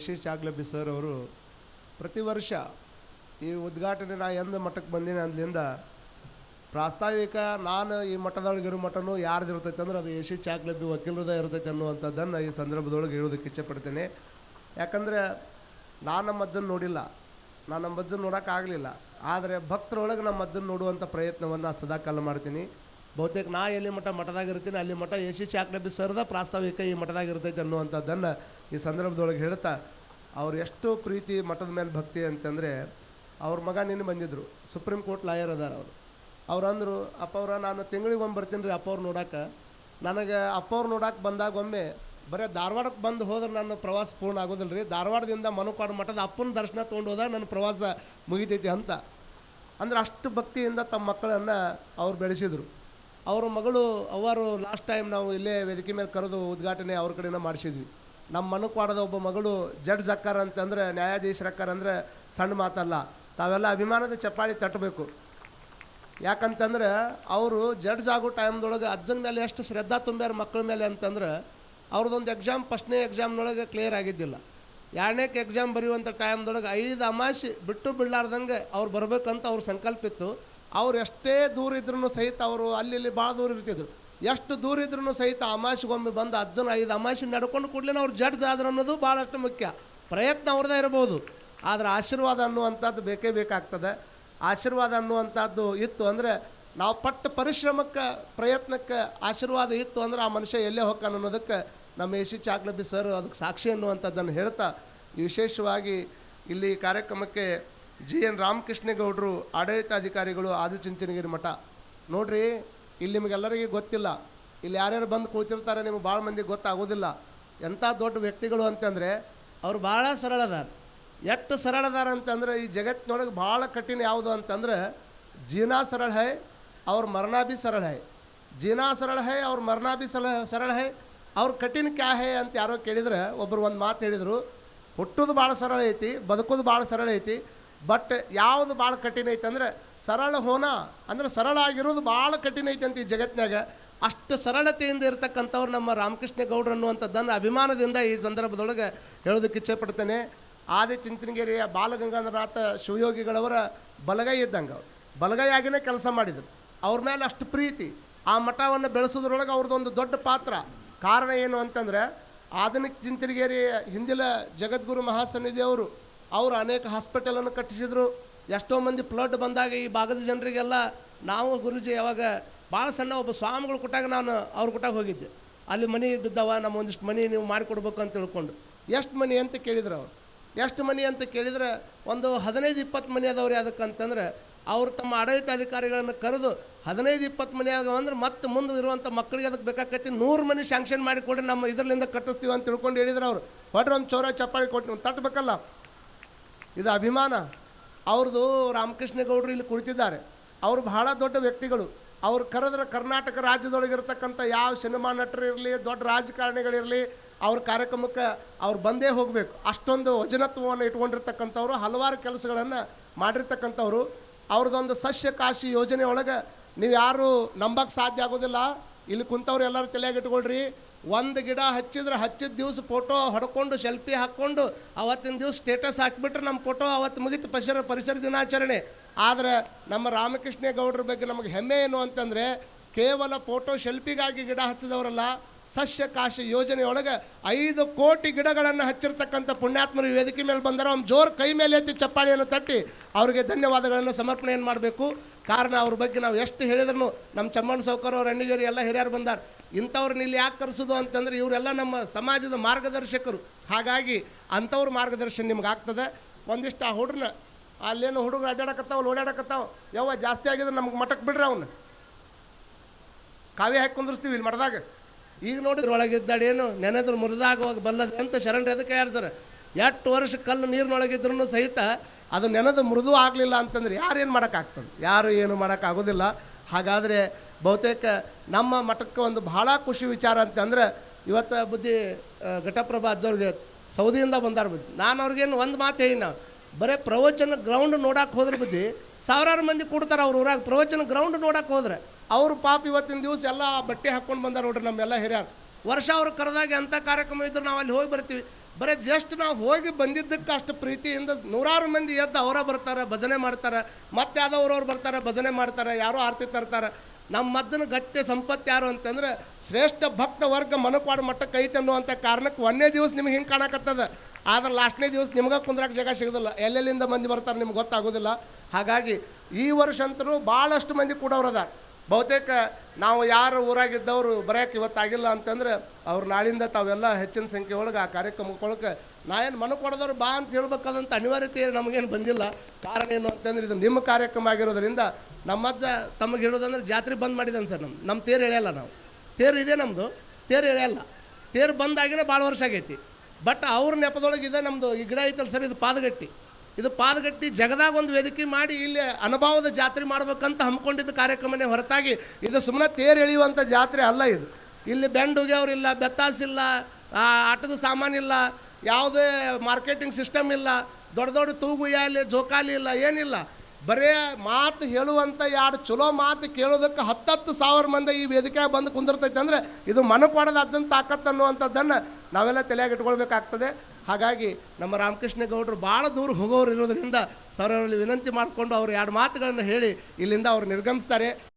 ಯಶೀಶ್ ಚಾಗ್ಲಬ್ಬಿ sir ಅವರು, ಪ್ರತಿ ವರ್ಷ ಈ ಉದ್ಘಾಟನೆ ನಾ ಎಂದ ಮಠಕ್ಕೆ ಬಂದೀನಿ ಅಂದ್ಲಿಂದ ಪ್ರಾಸ್ತಾವಿಕ ನಾನು ಈ ಮಠದೊಳಗೆ ಇರೋ ಮಠನೂ ಯಾರ್ದು ಇರ್ತೈತೆ ಅಂದ್ರೆ ಅದು ಯಶೀಶ್ ಚಾಗ್ಲಬ್ಬಿ ವಕೀಲರದ ಇರ್ತೈತೆ ಅನ್ನುವಂಥದ್ದನ್ನು ಈ ಸಂದರ್ಭದೊಳಗೆ ಹೇಳೋದಕ್ಕೆ ಇಚ್ಛೆಪಡ್ತೇನೆ ಯಾಕಂದರೆ ನಾನು ನಮ್ಮ ಅಜ್ಜನ ನೋಡಿಲ್ಲ ನಾನು ನಮ್ಮ ಅಜ್ಜನ ನೋಡೋಕ್ಕಾಗಲಿಲ್ಲ ಆದರೆ ಭಕ್ತರೊಳಗೆ ನಮ್ಮ ಅಜ್ಜನ ನೋಡುವಂಥ ಪ್ರಯತ್ನವನ್ನು ಸದಾಕಾಲ ಮಾಡ್ತೀನಿ. ಬಹುತೇಕ ನಾ ಎಲ್ಲಿ ಮಠ ಮಠದಾಗ ಇರ್ತೀನಿ, ಅಲ್ಲಿ ಮಠ ಯಶಿ ಚಾಕ್ಲಬ್ಬಿ ಸರ್ದ ಪ್ರಾಸ್ತಾವಿಕ ಈ ಮಠದಾಗ ಇರ್ತೈತೆ ಅನ್ನುವಂಥದ್ದನ್ನು ಈ ಸಂದರ್ಭದೊಳಗೆ ಹೇಳ್ತಾ, ಅವ್ರು ಎಷ್ಟು ಪ್ರೀತಿ ಮಠದ ಮೇಲೆ ಭಕ್ತಿ ಅಂತಂದರೆ, ಅವ್ರ ಮಗ ನಿನ್ನೆ ಬಂದಿದ್ದರು ಸುಪ್ರೀಂ ಕೋರ್ಟ್ ಲಾಯರ್ ಅದಾರ ಅವರು. ಅವ್ರು ಅಂದರು ಅಪ್ಪ ಅವ್ರ ನಾನು ತಿಂಗಳಿಗೆ ಒಮ್ಮೆ ಬರ್ತೀನಿ ರೀ ಅಪ್ಪ ಅವ್ರು ನೋಡಕ್ಕೆ ನನಗೆ ಅಪ್ಪ ಅವ್ರು ನೋಡಕ್ಕೆ ಬಂದಾಗ ಒಮ್ಮೆ, ಬರೀ ಧಾರವಾಡಕ್ಕೆ ಬಂದು ಹೋದ್ರೆ ನನ್ನ ಪ್ರವಾಸ ಪೂರ್ಣ ಆಗೋದಿಲ್ಲ ರೀ, ಧಾರವಾಡದಿಂದ ಮನುಕಾಡು ಮಠದ ಅಪ್ಪನ ದರ್ಶನ ತೊಗೊಂಡು ಹೋದಾಗ ನನ್ನ ಪ್ರವಾಸ ಮುಗಿತೈತಿ ಅಂತ. ಅಂದ್ರೆ ಅಷ್ಟು ಭಕ್ತಿಯಿಂದ ತಮ್ಮ ಮಕ್ಕಳನ್ನು ಅವ್ರು ಬೆಳೆಸಿದರು. ಅವ್ರ ಮಗಳು ಅವರು ಲಾಸ್ಟ್ ಟೈಮ್ ನಾವು ಇಲ್ಲೇ ವೇದಿಕೆ ಮೇಲೆ ಕರೆದು ಉದ್ಘಾಟನೆ ಅವ್ರ ಕಡೆಯಿಂದ ಮಾಡಿಸಿದ್ವಿ. ನಮ್ಮ ಮನುಕ್ವಾಡದ ಒಬ್ಬ ಮಗಳು ಜಡ್ಜ್ ಅಕ್ಕಾರ ಅಂತಂದ್ರೆ, ನ್ಯಾಯಾಧೀಶರ ಅಕ್ಕಾರ ಅಂದರೆ ಸಣ್ಣ ಮಾತಲ್ಲ. ತಾವೆಲ್ಲ ಅಭಿಮಾನದ ಚಪ್ಪಾಳಿ ತಟ್ಟಬೇಕು. ಯಾಕಂತಂದ್ರೆ ಅವರು ಜಡ್ಜ್ ಆಗೋ ಟೈಮ್ದೊಳಗೆ ಅಜ್ಜನ ಮೇಲೆ ಎಷ್ಟು ಶ್ರದ್ಧಾ ತುಂಬ್ಯಾರ ಮಕ್ಕಳ ಮೇಲೆ ಅಂತಂದ್ರೆ ಅವ್ರದ್ದೊಂದು ಎಕ್ಸಾಮ್ ಫಸ್ಟ್ನೇ ಎಕ್ಸಾಮ್ನೊಳಗೆ ಕ್ಲಿಯರ್ ಆಗಿದ್ದಿಲ್ಲ. ಎರಡನೇಕ್ಕೆ ಎಕ್ಸಾಮ್ ಬರೆಯುವಂಥ ಟೈಮ್ದೊಳಗೆ ಐದು ಅಮಾಶಿ ಬಿಟ್ಟು ಬಿಡಲಾರ್ದಂಗೆ ಅವ್ರು ಬರಬೇಕಂತ ಅವ್ರ ಸಂಕಲ್ಪ ಇತ್ತು. ಅವ್ರು ಎಷ್ಟೇ ದೂರ ಇದ್ರೂ ಸಹಿತ ಅವರು ಅಲ್ಲಿ ಇಲ್ಲಿ ಭಾಳ ದೂರ ಇರ್ತಿದ್ರು. ಎಷ್ಟು ದೂರ ಇದ್ರೂ ಸಹಿತ ಅಮಾಶಿಗೊಮ್ಮೆ ಬಂದು ಅಜ್ಜನ ಐದು ಅಮಾಶಿ ನಡ್ಕೊಂಡು ಕೂಡಲೇ ಅವ್ರು ಜಡ್ಜ್ ಆದ್ರೆ ಅನ್ನೋದು ಭಾಳಷ್ಟು ಮುಖ್ಯ. ಪ್ರಯತ್ನ ಅವ್ರದ್ದೇ ಇರ್ಬೋದು. ಆದರೆ ಆಶೀರ್ವಾದ ಅನ್ನುವಂಥದ್ದು ಬೇಕೇ ಬೇಕಾಗ್ತದೆ. ಆಶೀರ್ವಾದ ಅನ್ನುವಂಥದ್ದು ಇತ್ತು ಅಂದರೆ ನಾವು ಪಟ್ಟ ಪರಿಶ್ರಮಕ್ಕೆ, ಪ್ರಯತ್ನಕ್ಕೆ ಆಶೀರ್ವಾದ ಇತ್ತು ಅಂದ್ರೆ ಆ ಮನುಷ್ಯ ಎಲ್ಲೇ ಹೋಗ್ತಾನೆ ಅನ್ನೋದಕ್ಕೆ ನಮ್ಮ ಎ ಸಿ ಚಾಕ್ಲಬಿ ಸರ್ ಅದಕ್ಕೆ ಸಾಕ್ಷಿ ಅನ್ನುವಂಥದ್ದನ್ನು ಹೇಳ್ತಾ, ವಿಶೇಷವಾಗಿ ಇಲ್ಲಿ ಕಾರ್ಯಕ್ರಮಕ್ಕೆ ಜಿ ಎನ್ ರಾಮಕೃಷ್ಣೇಗೌಡರು ಆಡಳಿತಾಧಿಕಾರಿಗಳು ಆದಿಚುಂಚನಗಿರಿ ಮಠ. ನೋಡ್ರಿ ಇಲ್ಲಿ ನಿಮಗೆಲ್ಲರಿಗೂ ಗೊತ್ತಿಲ್ಲ. ಇಲ್ಲಿ ಯಾರ್ಯಾರು ಬಂದು ಕುಳಿತಿರ್ತಾರೆ ನಿಮ್ಗೆ ಭಾಳ ಮಂದಿಗೆ ಗೊತ್ತಾಗೋದಿಲ್ಲ. ಎಂಥ ದೊಡ್ಡ ವ್ಯಕ್ತಿಗಳು ಅಂತಂದರೆ ಅವ್ರು ಭಾಳ ಸರಳದಾರ. ಎಷ್ಟು ಸರಳದಾರ ಅಂತಂದ್ರೆ ಈ ಜಗತ್ತಿನೊಳಗೆ ಭಾಳ ಕಠಿಣ ಯಾವುದು ಅಂತಂದ್ರೆ ಜೀನಾ ಸರಳ ಹೈ, ಅವ್ರ ಮರಣ ಭಿ ಸರಳ ಹೈ. ಜೀನಾ ಸರಳ ಹೈ, ಅವ್ರ ಮರಣ ಭಿ ಸಲ, ಸರಳ ಹೈ. ಅವ್ರ ಕಠಿಣ ಕ್ಯಾ ಹೈ ಅಂತ ಯಾರೋ ಕೇಳಿದ್ರೆ ಒಬ್ಬರು ಒಂದು ಮಾತು ಹೇಳಿದರು. ಹುಟ್ಟೋದು ಭಾಳ ಸರಳ ಐತಿ, ಬದುಕೋದು ಭಾಳ ಸರಳ ಐತಿ. ಬಟ್ ಯಾವುದು ಭಾಳ ಕಠಿಣ ಐತೆ ಅಂದರೆ ಸರಳ ಹೋನ, ಅಂದ್ರೆ ಸರಳ ಆಗಿರೋದು ಭಾಳ ಕಠಿಣ ಐತೆ ಅಂತ ಈ ಜಗತ್ತಿನಾಗ ಅಷ್ಟು ಸರಳತೆಯಿಂದ ಇರತಕ್ಕಂಥವ್ರು ನಮ್ಮ ರಾಮಕೃಷ್ಣ ಗೌಡ್ರು ಅನ್ನುವಂಥದ್ದನ್ನು ಅಭಿಮಾನದಿಂದ ಈ ಸಂದರ್ಭದೊಳಗೆ ಹೇಳೋದಕ್ಕೆ ಇಚ್ಛೆಪಡ್ತೇನೆ ಆದಿ ಚಿಂಚನಗಿರಿಯ ಬಾಲಗಂಗಾಧರನಾಥ ಶಿವಯೋಗಿಗಳವರ ಬಲಗೈ ಇದ್ದಂಗೆ ಅವರು. ಬಲಗೈಯಾಗಿನೇ ಕೆಲಸ ಮಾಡಿದರು. ಅವ್ರ ಮೇಲೆ ಅಷ್ಟು ಪ್ರೀತಿ. ಆ ಮಠವನ್ನು ಬೆಳೆಸೋದ್ರೊಳಗೆ ಅವ್ರದ್ದೊಂದು ದೊಡ್ಡ ಪಾತ್ರ. ಕಾರಣ ಏನು ಅಂತಂದರೆ, ಆಧುನಿಕ ಚಿಂಚನಗಿರಿ ಹಿಂದಿಲ ಜಗದ್ಗುರು ಮಹಾಸನ್ನಿಧಿಯವರು ಅವರು ಅನೇಕ ಹಾಸ್ಪಿಟಲನ್ನು ಕಟ್ಟಿಸಿದರು. ಎಷ್ಟೋ ಮಂದಿ ಫ್ಲಡ್ ಬಂದಾಗ ಈ ಭಾಗದ ಜನರಿಗೆಲ್ಲ ನಾವು ಗುರುಜಿ ಯಾವಾಗ ಭಾಳ ಸಣ್ಣ ಒಬ್ಬ ಸ್ವಾಮಿಗಳು ಕೊಟ್ಟಾಗ ನಾನು ಅವ್ರ ಕೊಟ್ಟಾಗ ಹೋಗಿದ್ದೆ. ಅಲ್ಲಿ ಮನೆ ಬಿದ್ದವ ನಮ್ಮ ಒಂದಿಷ್ಟು ಮನೆ ನೀವು ಮಾಡಿಕೊಡ್ಬೇಕು ಅಂತ ತಿಳ್ಕೊಂಡು. ಎಷ್ಟು ಮನೆ ಅಂತ ಕೇಳಿದ್ರು ಅವರು. ಎಷ್ಟು ಮನೆ ಅಂತ ಕೇಳಿದ್ರೆ ಒಂದು ಹದಿನೈದು ಇಪ್ಪತ್ತು ಮನೆ ಅದಾವ್ರಿ ಅದಕ್ಕಂತಂದ್ರೆ ಅವರು ತಮ್ಮ ಆಡಳಿತಾಧಿಕಾರಿಗಳನ್ನು ಕರೆದು ಹದಿನೈದು ಇಪ್ಪತ್ತು ಮನೆ ಆಗೋ ಅಂದ್ರೆ ಮತ್ತೆ ಮುಂದೆ ಇರುವಂಥ ಮಕ್ಕಳಿಗೆ ಅದಕ್ಕೆ ಬೇಕಾಕೈತಿ ನೂರು ಮನೆ ಶಾಂಕ್ಷನ್ ಮಾಡಿ ಕೊಡ್ರಿ, ನಮ್ಮ ಇದರಿಂದ ಕಟ್ಟಿಸ್ತೀವಿ ಅಂತ ತಿಳ್ಕೊಂಡು ಹೇಳಿದ್ರು ಅವರು. ಹೊಡ್ರಿ ಒಂದು ಚೌರ ಚಪ್ಪಾಳಿ ಕೊಟ್ಟು ತಟ್ಟಬೇಕಲ್ಲ ಇದು ಅಭಿಮಾನ. ಅವ್ರದ್ದು ರಾಮಕೃಷ್ಣ ಗೌಡರು ಇಲ್ಲಿ ಕುಳಿತಿದ್ದಾರೆ. ಅವರು ಬಹಳ ದೊಡ್ಡ ವ್ಯಕ್ತಿಗಳು. ಅವ್ರು ಕರೆದ್ರೆ ಕರ್ನಾಟಕ ರಾಜ್ಯದೊಳಗಿರ್ತಕ್ಕಂಥ ಯಾವ ಸಿನಿಮಾ ನಟರು ಇರಲಿ ದೊಡ್ಡ ರಾಜಕಾರಣಿಗಳಿರಲಿ, ಅವ್ರ ಕಾರ್ಯಕ್ರಮಕ್ಕೆ ಅವ್ರು ಬಂದೇ ಹೋಗಬೇಕು. ಅಷ್ಟೊಂದು ವಜನತ್ವವನ್ನು ಇಟ್ಕೊಂಡಿರ್ತಕ್ಕಂಥವ್ರು, ಹಲವಾರು ಕೆಲಸಗಳನ್ನು ಮಾಡಿರ್ತಕ್ಕಂಥವ್ರು. ಅವ್ರದ್ದೊಂದು ಸಸ್ಯ ಕಾಶಿ ಯೋಜನೆ ಒಳಗೆ ನೀವು ಯಾರು ನಂಬಕ್ಕೆ ಸಾಧ್ಯ ಆಗೋದಿಲ್ಲ. ಇಲ್ಲಿ ಕುಂತವ್ರು ಎಲ್ಲರೂ ತಲೆಯಾಗ ಇಟ್ಕೊಳ್ರಿ. ಒಂದು ಗಿಡ ಹಚ್ಚಿದ್ರೆ ಹಚ್ಚಿದ ದಿವಸ ಫೋಟೋ ಹೊಡ್ಕೊಂಡು ಸೆಲ್ಫಿ ಹಾಕ್ಕೊಂಡು ಅವತ್ತಿನ ದಿವಸ ಸ್ಟೇಟಸ್ ಹಾಕಿಬಿಟ್ರೆ ನಮ್ಮ ಫೋಟೋ ಅವತ್ತು ಮುಗಿತು ಪರಿಸರ ಪರಿಸರ ದಿನಾಚರಣೆ. ಆದರೆ ನಮ್ಮ ರಾಮಕೃಷ್ಣ ಗೌಡ್ರ ಬಗ್ಗೆ ನಮಗೆ ಹೆಮ್ಮೆ ಏನು ಅಂತಂದರೆ ಕೇವಲ ಫೋಟೋ ಸೆಲ್ಫಿಗಾಗಿ ಗಿಡ ಹಚ್ಚಿದವರಲ್ಲ, ಸಸ್ಯ ಕಾಶ ಯೋಜನೆಯೊಳಗೆ ಐದು ಕೋಟಿ ಗಿಡಗಳನ್ನು ಹಚ್ಚಿರ್ತಕ್ಕಂಥ ಪುಣ್ಯಾತ್ಮರು ವೇದಿಕೆ ಮೇಲೆ ಬಂದರೆ. ಅವ್ನು ಜೋರು ಕೈ ಮೇಲೆ ಎತ್ತಿ ಚಪ್ಪಾಳಿಯನ್ನು ತಟ್ಟಿ ಅವರಿಗೆ ಧನ್ಯವಾದಗಳನ್ನು ಸಮರ್ಪಣೆಯನ್ನು ಮಾಡಬೇಕು? ಕಾರಣ ಅವ್ರ ಬಗ್ಗೆ ನಾವು ಎಷ್ಟು ಹೇಳಿದ್ರು ನಮ್ಮ ಚಮ್ಮಣ್ಣ ಸೌಕರ್ ಅವ್ರ ಅಣ್ಣಿಗೇರಿ ಎಲ್ಲ ಹಿರಿಯರು ಬಂದಾರ. ಇಂಥವ್ರನ್ನ ಇಲ್ಲಿ ಯಾಕೆ ಕರೆಸೋದು ಅಂತಂದ್ರೆ ಇವರೆಲ್ಲ ನಮ್ಮ ಸಮಾಜದ ಮಾರ್ಗದರ್ಶಕರು. ಹಾಗಾಗಿ ಅಂಥವ್ರ ಮಾರ್ಗದರ್ಶನ ನಿಮ್ಗೆ ಆಗ್ತದೆ. ಒಂದಿಷ್ಟು ಆ ಹುಡ್ರನ್ನ ಅಲ್ಲೇನು ಹುಡುಗರು ಅಡ್ಡಾಡಕತ್ತಾವ ಓಡಾಡಕತ್ತಾವ ಯಾವ ಜಾಸ್ತಿ ಆಗಿದ್ರೆ ನಮ್ಗೆ ಮಠಕ್ಕೆ ಬಿಡ್ರಿ ಅವನ್ನ ಕಾವ್ಯ ಹಾಕಿ ಕುಂದಿರ್ಸ್ತೀವಿ ಇಲ್ಲಿ ಮಠದಾಗ. ಈಗ ನೋಡಿದ್ರೆ ಒಳಗಿದ್ದಾಡೇನು ನೆನೆದ್ರು ಮುರಿದಾಗುವಾಗ ಬಲ್ಲದೆ ಅಂತ ಶರಣರು ಎದಕ್ಕೆ ಹೇಳ್ತಾರೆ ಎಷ್ಟು ವರ್ಷ ಕಲ್ಲು ನೀರಿನೊಳಗಿದ್ರೂ ಸಹಿತ ಅದು ನೆನೆದು ಮೃದು ಆಗಲಿಲ್ಲ ಅಂತಂದ್ರೆ ಯಾರೇನು ಮಾಡೋಕ್ಕಾಗ್ತದೆ? ಯಾರು ಏನು ಮಾಡೋಕ್ಕಾಗೋದಿಲ್ಲ. ಹಾಗಾದರೆ ಬಹುತೇಕ ನಮ್ಮ ಮಠಕ್ಕೆ ಒಂದು ಭಾಳ ಖುಷಿ ವಿಚಾರ ಅಂತಂದ್ರೆ ಇವತ್ತು ಬುದ್ಧಿ ಘಟಪ್ರಭಾ ಅಜ್ಜವ್ರಿಗೆ ಸೌದಿಯಿಂದ ಬಂದಾರ ಬುದ್ಧಿ. ನಾನು ಅವ್ರಿಗೇನು ಒಂದು ಮಾತು ಹೇಳಿ ನಾವು ಬರೀ ಪ್ರವಚನ ಗ್ರೌಂಡ್ ನೋಡಕ್ಕೆ ಹೋದ್ರೆ ಬುದ್ಧಿ, ಸಾವಿರಾರು ಮಂದಿ ಕೊಡ್ತಾರೆ ಅವ್ರ ಊರಾಗ, ಪ್ರವಚನ ಗ್ರೌಂಡ್ ನೋಡಕ್ಕೆ ಹೋದ್ರೆ. ಅವರು ಪಾಪ ಇವತ್ತಿನ ದಿವಸ ಎಲ್ಲ ಬಟ್ಟೆ ಹಾಕ್ಕೊಂಡು ಬಂದಾರ ನೋಡ್ರಿ ನಮ್ಮೆಲ್ಲ ಹಿರಿಯರು. ವರ್ಷ ಅವ್ರು ಕರೆದಾಗ ಎಂಥ ಕಾರ್ಯಕ್ರಮ ಇದ್ರು ನಾವು ಅಲ್ಲಿ ಹೋಗಿ ಬರ್ತೀವಿ. ಬರೀ ಜಸ್ಟ್ ನಾವು ಹೋಗಿ ಬಂದಿದ್ದಕ್ಕೆ ಅಷ್ಟು ಪ್ರೀತಿಯಿಂದ ನೂರಾರು ಮಂದಿ ಎದ್ದು ಅವರ ಬರ್ತಾರೆ, ಭಜನೆ ಮಾಡ್ತಾರೆ. ಮತ್ತೆ ಯಾವ್ದವ್ರವ್ರು ಬರ್ತಾರೆ, ಭಜನೆ ಮಾಡ್ತಾರೆ, ಯಾರೋ ಆರತಿ ತರ್ತಾರೆ. ನಮ್ಮ ಮದ್ದನ ಗಟ್ಟಿ ಸಂಪತ್ತು ಯಾರು ಅಂತಂದ್ರೆ ಶ್ರೇಷ್ಠ ಭಕ್ತ ವರ್ಗ ಮನಕ್ವಾಡ ಮಟ್ಟಕ್ಕೆ ಐತೆ ಅನ್ನುವಂಥ ಕಾರಣಕ್ಕೆ ಒಂದೇ ದಿವಸ ನಿಮ್ಗೆ ಹಿಂಗೆ ಕಾಣಕತ್ತದ. ಆದ್ರೆ ಲಾಸ್ಟ್ನೇ ದಿವಸ ನಿಮ್ಗೆ ಕುಂದ್ರಕ್ಕೆ ಜಾಗ ಸಿಗೋದಿಲ್ಲ. ಎಲ್ಲೆಲ್ಲಿಂದ ಮಂದಿ ಬರ್ತಾರೆ ನಿಮ್ಗೆ ಗೊತ್ತಾಗೋದಿಲ್ಲ. ಹಾಗಾಗಿ ಈ ವರ್ಷ ಅಂತರೂ ಭಾಳಷ್ಟು ಮಂದಿ ಕೂಡವ್ರದ ಬಹುತೇಕ ನಾವು ಯಾರು ಊರಾಗಿದ್ದವರು ಬರೋಕೆ ಇವತ್ತಾಗಿಲ್ಲ ಅಂತಂದ್ರೆ ಅವ್ರು ನಾಳಿಂದ ತಾವೆಲ್ಲ ಹೆಚ್ಚಿನ ಸಂಖ್ಯೆ ಒಳಗೆ ಆ ಕಾರ್ಯಕ್ರಮಕ್ಕೆ ನಾ ಏನು ಮನ ಕೊಡೋದವ್ರು ಬಾ ಅಂತ ಹೇಳ್ಬೇಕಾದಂಥ ಅನಿವಾರ್ಯತೆ ನಮಗೇನು ಬಂದಿಲ್ಲ. ಕಾರಣ ಏನು ಅಂತಂದ್ರೆ ಇದು ನಿಮ್ಮ ಕಾರ್ಯಕ್ರಮ ಆಗಿರೋದ್ರಿಂದ ನಮ್ಮಜ್ಜ ತಮಗೆ ಹೇಳೋದಂದ್ರೆ ಜಾತ್ರೆ ಬಂದ್ ಮಾಡಿದ್ದಾನೆ ಸರ್ ನಮ್ಮ ನಮ್ಮ ತೇರು ಎಳೆಯಲ್ಲ ನಾವು. ತೇರು ಇದೆ ನಮ್ಮದು ತೇರು ಎಳೆಯಲ್ಲ. ತೇರು ಬಂದಾಗಿನೇ ಭಾಳ ವರ್ಷ ಆಗೈತಿ. ಬಟ್ ಅವ್ರ ನೆಪದೊಳಗೆ ಇದೆ ನಮ್ಮದು ಈ ಗಿಡ ಐತಲ್ಲ ಸರ್, ಇದು ಪಾದಗಟ್ಟಿ. ಇದು ಪಾದಗಟ್ಟಿ ಜಗದಾಗ ಒಂದು ವೇದಿಕೆ ಮಾಡಿ ಇಲ್ಲಿ ಅನುಭವದ ಜಾತ್ರೆ ಮಾಡ್ಬೇಕಂತ ಹಮ್ಮಿಕೊಂಡಿದ್ದ ಕಾರ್ಯಕ್ರಮನೇ ಹೊರತಾಗಿ ಇದು ಸುಮ್ಮನೆ ತೇರು ಎಳೆಯುವಂಥ ಜಾತ್ರೆ ಅಲ್ಲ ಇದು. ಇಲ್ಲಿ ಬೆಂಡ್ ಇಲ್ಲ ಬೆತ್ತಾಸಿಲ್ಲ ಆಟದ ಸಾಮಾನಿಲ್ಲ ಯಾವುದೇ ಮಾರ್ಕೆಟಿಂಗ್ ಸಿಸ್ಟಮ್ ಇಲ್ಲ, ದೊಡ್ಡ ದೊಡ್ಡ ತೂಗು ಉಯ್ಯಾಲೆ ಜೋಕಾಲಿ ಇಲ್ಲ, ಏನಿಲ್ಲ. ಬರೇ ಮಾತು ಹೇಳುವಂಥ ಯಾರು ಚಲೋ ಮಾತು ಕೇಳೋದಕ್ಕೆ ಹತ್ತತ್ತು ಸಾವಿರ ಮಂದಿ ಈ ವೇದಿಕೆ ಬಂದು ಕುಂದಿರ್ತೈತೆ ಅಂದರೆ ಇದು ಮನಕೊಡದ ಅಜ್ಜನ ತಾಕತ್ತು ಅನ್ನುವಂಥದ್ದನ್ನು ನಾವೆಲ್ಲ ತಲೆಯಾಗಿ ಇಟ್ಕೊಳ್ಬೇಕಾಗ್ತದೆ. ಹಾಗಾಗಿ ನಮ್ಮ ರಾಮಕೃಷ್ಣ ಗೌಡರು ಭಾಳ ದೂರ ಹೋಗೋರು ಇರೋದರಿಂದ ಸರ್ ಅವರಲ್ಲಿ ವಿನಂತಿ ಮಾಡಿಕೊಂಡು ಅವರು ಎರಡು ಮಾತುಗಳನ್ನು ಹೇಳಿ ಇಲ್ಲಿಂದ ಅವರು ನಿರ್ಗಮಿಸ್ತಾರೆ.